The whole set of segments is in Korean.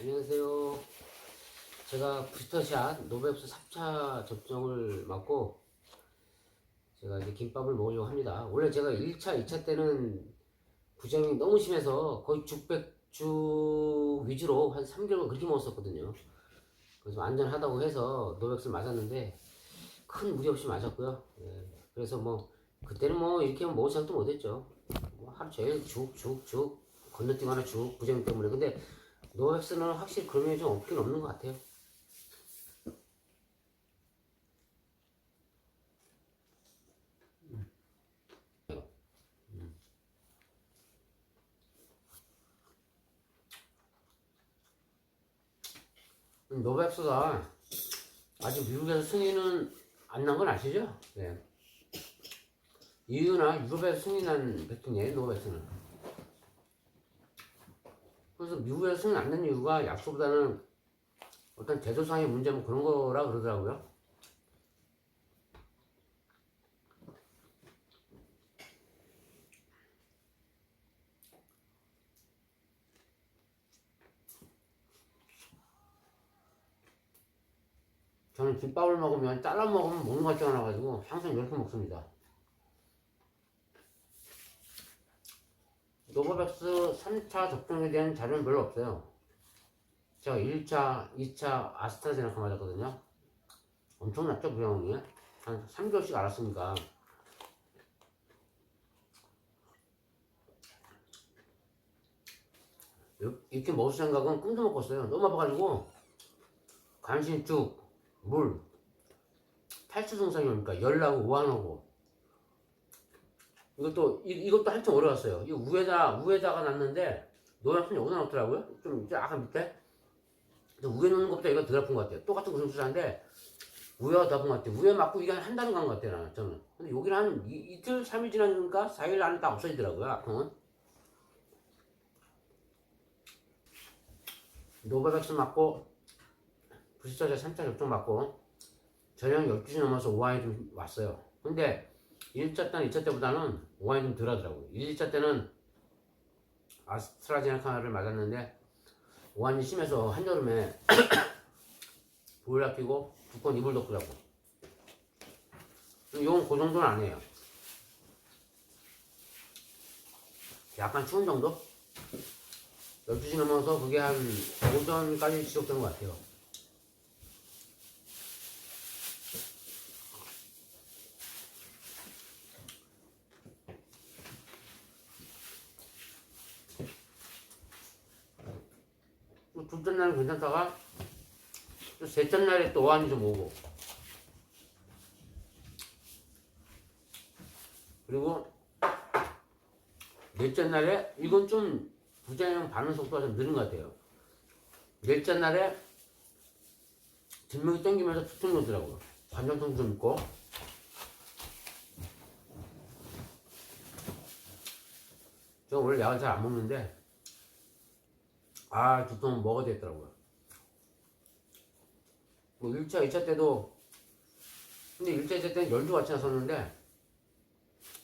안녕하세요. 제가 부스터샷 노베프스 3차 접종을 맞고 제가 이제 김밥을 먹으려고 합니다. 원래 제가 1차, 2차 때는 부작용이 너무 심해서 거의 죽백주 위주로 한 3개월 그렇게 먹었었거든요. 그래서 안전하다고 해서 노백스를 맞았는데 큰 무리 없이 맞았고요. 예, 그래서 뭐 그때는 뭐 이렇게 먹을 생각도 못했죠. 뭐 하루 종일 죽, 죽, 죽 건너뛰거나 죽 부작용 때문에 근데 노백스는 확실히 그런 면이 좀 없긴 없는 것 같아요. 노백스가 아직 미국에서 승인은 안 난 건 아시죠? 네. EU나 유럽에서 승인한 백신이에요, 노백스는. 그래서 미국에서 승인 안 된 이유가 약소보다는 어떤 제조상의 문제 뭐 그런 거라 그러더라고요. 저는 김밥을 먹으면 잘라 먹으면 먹는 것 같지 않아가지고 항상 이렇게 먹습니다. 노바백스 3차 접종에 대한 자료는 별로 없어요. 제가 1차, 2차 아스트라제네카 맞았거든요. 엄청났죠, 부작용이? 한 3개월씩 알았으니까. 이렇게 먹을 생각은 꿈도 못 꿨어요. 너무 아파가지고 간신죽, 물, 탈수 증상이 오니까 열나고 우한하고 이것도 이, 이것도 한참 갔어요. 이 우에다 우에다가 났는데 노란순이 여기다 넣더라고요. 좀 이제 아까 밑에 근데 우에 넣는 것보다 이거 덜 아픈 것 같아요. 똑같은 무슨 주사인데 우에가 더 아픈 것 같아요. 우에 맞고 이게 한한 달은 간 것 같아요. 나는 저는. 근데 여기는 한 이, 이틀, 삼일 지나니까 4일 안에 다 없어지더라고요. 아픔은. 노바백스 맞고 부시터제 3차 접종 맞고 저녁 12시 넘어서 오한이 좀 왔어요. 근데 1차 때는 2차 때보다는 오한이 좀 덜 하더라고요. 1, 2차 때는 아스트라제네카를 맞았는데 오한이 심해서 한여름에 볼을 끼고 두꺼운 이불 덮더라고. 이건 그 정도는 아니에요. 약간 추운 정도? 12시 넘어서 그게 한 오전까지 지속되는 것 같아요. 또 둘째 날은 괜찮다가 또 셋째 오한이 좀 오고. 그리고 넷째 날에 이건 좀 부작용 반응 속도가 좀 느린 것 같아요. 넷째 날에 뒷목이 땡기면서 두통 오더라고요 관절통 좀 있고. 저 원래 약을 잘안 먹는데 아, 두통 먹어야 되더라고요. 뭐 1차, 2차 때도 근데 1차, 2차 때는 열도 같이 났었는데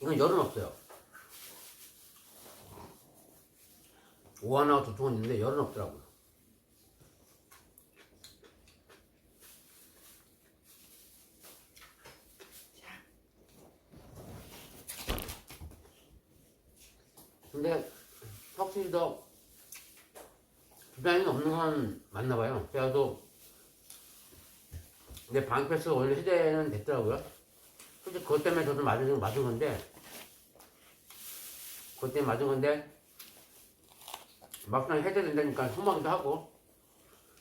이건 열은 없어요. 오한하고 두통은 있는데 열은 없더라고요. 근데 확실히 더 부작용이 없는 건 맞나 봐요. 그래 도내 방패스 원래 해제는 됐더라고요. 솔직히 그것 때문에 저도 맞은, 맞은 건데, 그것 때문에 맞은 건데, 막상 해제된다니까 속마기도 하고,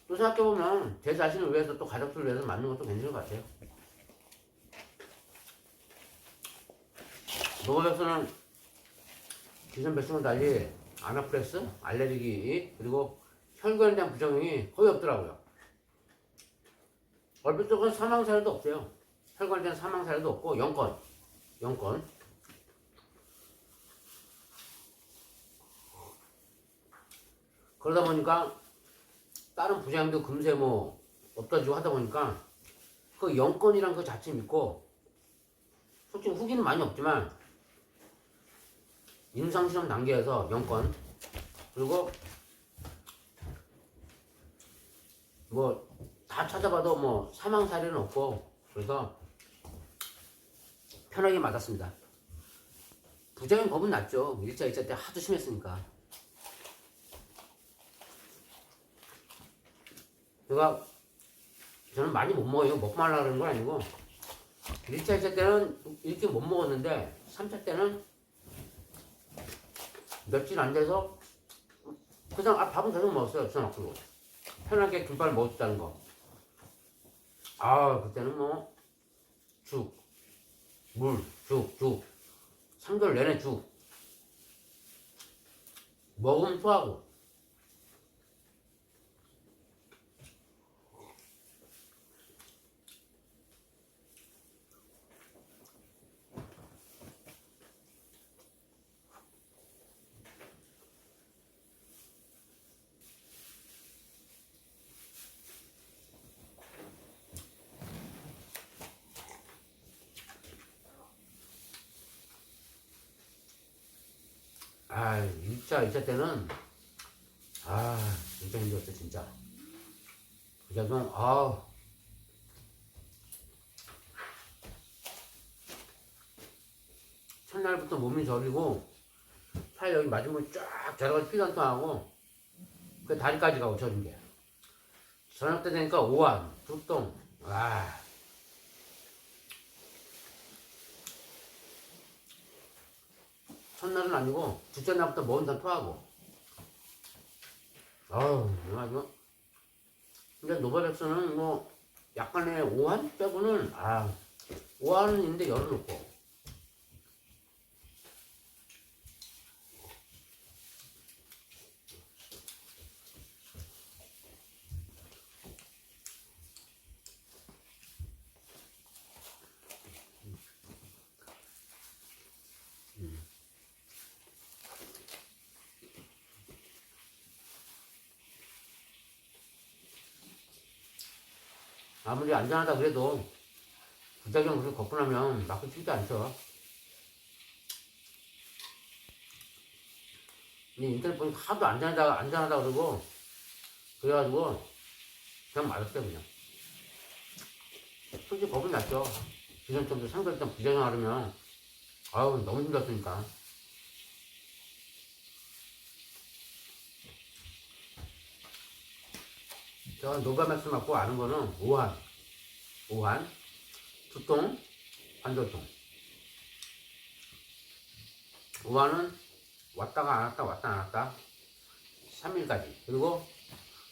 또 생각해보면 제 자신을 위해서 또 가족들을 위해서 맞는 것도 괜찮은 것 같아요. 노바백스는 기존 백신과 달리 아나플렉스, 알레르기, 그리고 혈관에 대한 부작용이 거의 없더라고요. 얼핏 쪽은 사망 사례도 없어요. 혈관에 대한 사망 사례도 없고 0건, 0건. 그러다 보니까 다른 부작용도 금세 뭐 없어지고 하다 보니까 그 0건이란 그 자체 믿고 솔직히 후기는 많이 없지만 임상실험 단계에서 0건 그리고 뭐 다 찾아봐도 뭐 사망 사례는 없고 그래서 편하게 맞았습니다. 부작용 겁은 났죠. 1차, 2차 때 하도 심했으니까. 제가 저는 많이 못 먹어요. 먹고 말라는 건 아니고 1차, 2차 때는 이렇게 못 먹었는데 3차 때는 며칠 안 돼서 그냥 아, 밥은 계속 먹었어요. 저녁으로 편하게 김밥을 먹었다는 거. 아 그때는 뭐 죽, 물, 죽, 죽, 3개월 내내 죽. 먹으면 토하고. 아, 1차, 2차 때는, 아, 진짜 힘들었어, 진짜. 부작용, 아 첫날부터 몸이 저리고, 팔 여기 맞으면 쫙 자라가 피도 안 통하고, 그 다리까지 가고 저린 게. 저녁 때 되니까 오한, 두통, 아. 첫날은 아니고 둘째 날부터 먹은 다 토하고. 아우 아주 근데 노바백스는 뭐 약간의 오한 빼고는 아 오한은 있는데 열어놓고 아무리 안전하다 그래도 부작용 그렇게 걷고 나면 맞기 쉽지 않죠. 인터넷 보니까 하도 안전하다 안전하다 그러고 그래가지고 그냥 맞았어요 그냥. 솔직히 겁이 났죠. 기존점도 상대했던 부작용 하려면. 아우 너무 힘들었으니까 제가 노바맥스 맞고 아는 거는 오한, 오한, 두통, 관절통. 오한은 왔다가 안 왔다, 왔다 안 왔다. 3일까지. 그리고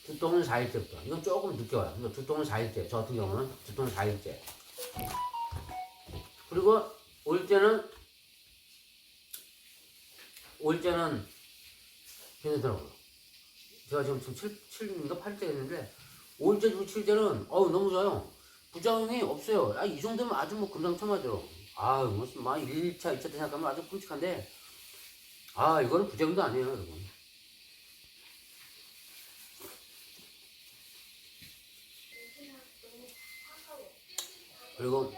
두통은 4일째부터. 이건 조금 늦게 와요. 근데 두통은 4일째. 저 같은 경우는 두통은 4일째. 그리고 올째는, 올째는 괜찮더라고요. 제가 지금 지금 7, 7인가 8째 했는데 5일째 주고 7일째는 어우 너무 좋아요. 부작용이 없어요. 아, 이 정도면 아주 뭐 금상첨화죠. 아, 무슨 막 1차, 2차 때 생각하면 아주 끔찍한데 아, 이거는 부작용도 아니에요, 여러분. 그리고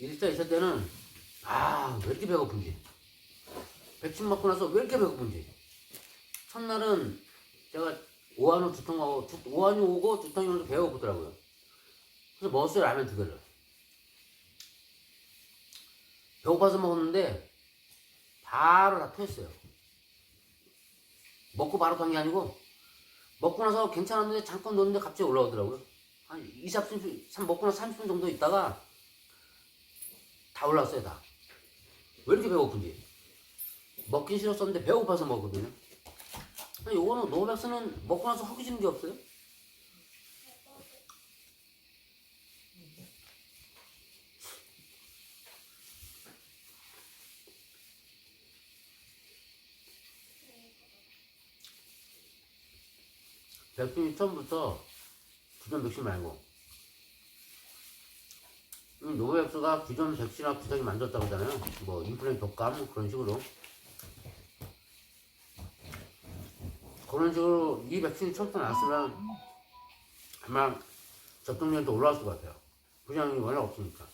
1차, 2차 때는 아, 왜 이렇게 배고픈지. 백신 맞고 나서 왜 이렇게 배고픈지. 첫날은 제가 오한우 두통하고 두, 오한이 오고 두통이 오는데 배가 고프더라고요. 그래서 먹었어요 라면 두 개를. 배고파서 먹었는데 바로 다 토했어요. 먹고 바로 간 게 아니고 먹고 나서 괜찮았는데 잠깐 놓는데 갑자기 올라오더라고요. 한 2, 30분, 먹고 나서 30분 정도 있다가 다 올라왔어요 다. 왜 이렇게 배고픈지. 먹긴 싫었었는데 배고파서 먹거든요. 근데 요거는 노백스는 먹고 나서 허기지는 게 없어요. 백신이 처음부터 기존 백신 말고 음, 노백스가 기존 백신하고 비슷하게 만들었다고 하잖아요. 뭐 인플루엔자 독감 뭐 그런 식으로 그런 식으로 이 백신이 처음부터 나왔으면 아마 접종률도 올라왔을 것 같아요. 부작용이 워낙 없으니까.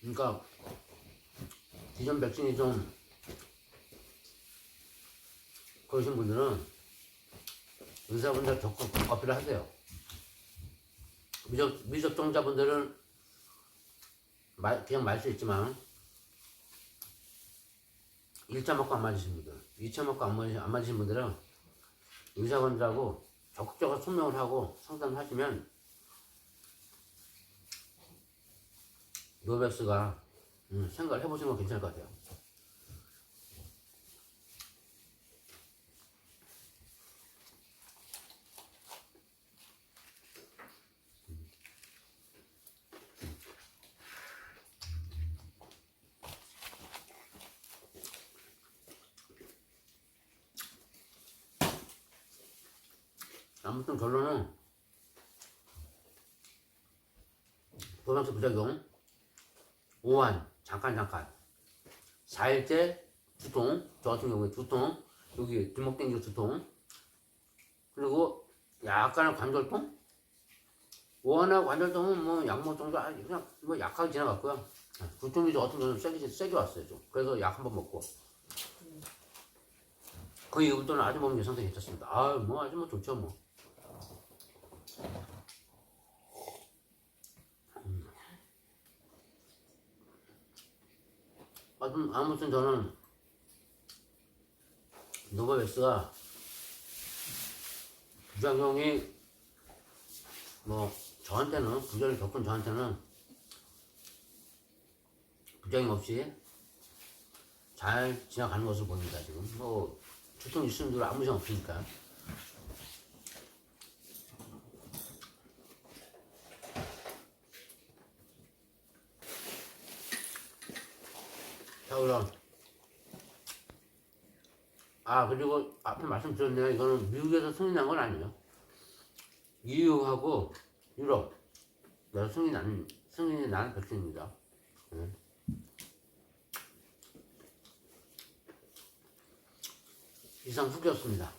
그러니까 기존 백신이 좀 그러신 분들은 의사분들 적극 어필을 하세요. 미접, 미접종자분들은 말, 그냥 말수 있지만 1차 맞고 안 맞으신 분들, 2차 맞고 안 맞으신, 안 맞으신 분들은 의사분들하고 적극적으로 소명을 하고 상담을 하시면 노백스가 음, 생각을 해보시는 건 괜찮을 것 같아요. 아무튼 결론은 노백스 부작용 오한 잠깐 잠깐. 4일째 두통 저 같은 경우에 두통 여기 땡기고 두통. 그리고 약간의 관절통? 오한하고 관절통은 뭐 약물 정도 그냥 뭐 약하게 지나갔고요. 두통이 저 같은 경우는 세게 세게 왔어요 좀. 그래서 약 한 번 먹고. 그 이후부터는 아주 몸 상태 괜찮습니다. 아뭐 아주 뭐 좋죠 뭐 아무튼, 저는 노바베스가 부작용이 뭐 저한테는 부작용 겪은 저한테는 부작용 없이 잘 지나가는 것으로 보입니다 지금. 뭐 두통 있으면 들 아무 이상 없으니까 샤울런. 아, 그리고 앞에 말씀드렸네요. 이거는 미국에서 승인한 건 아니에요. EU하고 유럽. 네, 승인 난, 승인이 난 백신입니다. 네. 이상 후기였습니다.